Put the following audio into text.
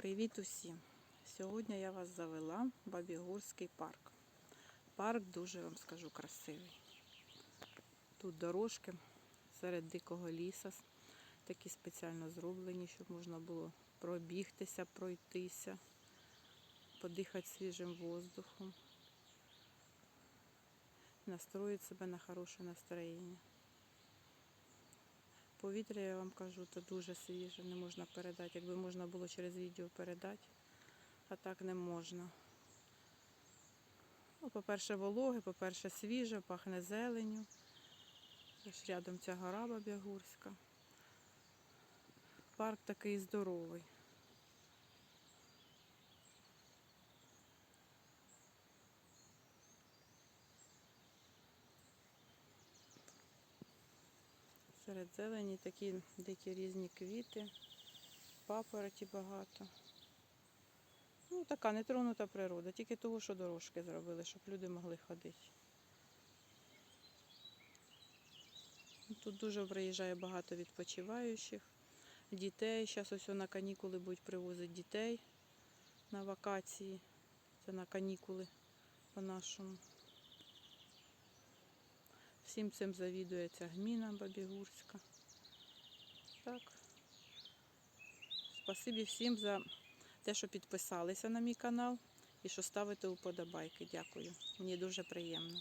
Привіт усім! Сьогодні я вас завела в Бабігорський парк. Парк дуже вам скажу красивий. Тут дорожки серед дикого ліса, такі спеціально зроблені, щоб можна було пробігтися, пройтися, подихати свіжим воздухом, настроїти себе на хороше настроєння. Повітря, я вам кажу, то дуже свіже, не можна передати. Якби можна було через відео передати, а так не можна. Ну, по-перше, вологе, по-перше, свіже, пахне зеленю. Ось рядом ця гора Бабягурська. Парк такий здоровий. Серед зелені такі дикі різні квіти, папороті багато. Ну, така нетронута природа, тільки того, що дорожки зробили, щоб люди могли ходити. Тут дуже приїжджає багато відпочиваючих, дітей. Зараз ось на канікули будуть привозити дітей на вакації. Це на канікули по-нашому. Всім цим завідує ця гміна Бабігурська. Так. Спасибі всім за те, що підписалися на мій канал і що ставите уподобайки. Дякую. Мені дуже приємно.